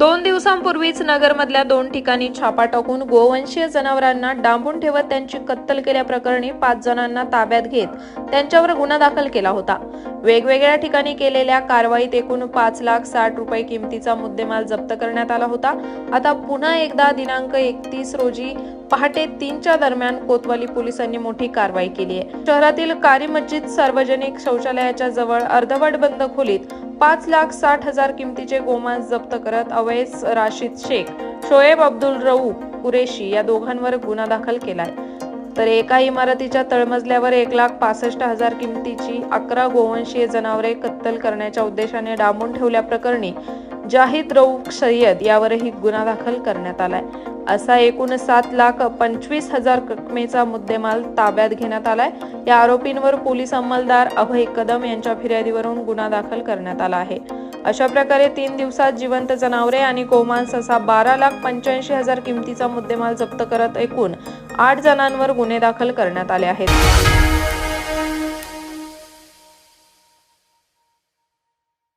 दोन दिवसांपूर्वीच नगरमधल्या दोन ठिकाणी छापा टाकून गोवंशीय जनावरांना डांबून ठेवत त्यांची कत्तल केल्याप्रकरणी पाच जणांना ताब्यात घेत त्यांच्यावर गुन्हा दाखल केला होता. वेगवेगळ्या ठिकाणी केलेल्या कारवाईत एकूण पाच लाख साठ रुपये किमतीचा मुद्देमाल जप्त करण्यात आला होता. आता पुन्हा एकदा दिनांक एकतीस रोजी पहाटे तीनच्या दरम्यान कोतवाली पोलिसांनी मोठी कारवाई केली आहे. शहरातील कारी मस्जिद सार्वजनिक शौचालयाच्या जवळ अर्धवट बंद खोलीत पाच लाख साठ हजार किमतीचे गोमांस जप्त करत अवैस राशीद शेख शोएब अब्दुल रऊफ कुरेशी या दोघांवर गुन्हा दाखल केलाय. तर एका इमारतीच्या तळमजल्यावर एक लाख पासष्ट हजार किमतीची अकरा गोवंशीय जनावरे कत्तल करण्याच्या उद्देशाने डांबून ठेवल्याप्रकरणी जाहीद रऊफ सय्यद यावरही गुन्हा दाखल करण्यात आलाय. असा एकूण सात लाख पंचवीस हजार रकमेचा मुद्देमाल ताब्यात घेण्यात आलाय. या आरोपींवर पोलीस अंमलदार अभय कदम यांच्या फिर्यादीवरून गुन्हा दाखल करण्यात आला आहे. अशा प्रकारे तीन दिवसात जिवंत जनावरे आणि गोमांस असा बारा लाख पंच्याऐंशी हजार किमतीचा मुद्देमाल जप्त करत एकूण आठ जणांवर गुन्हे दाखल करण्यात आले आहेत.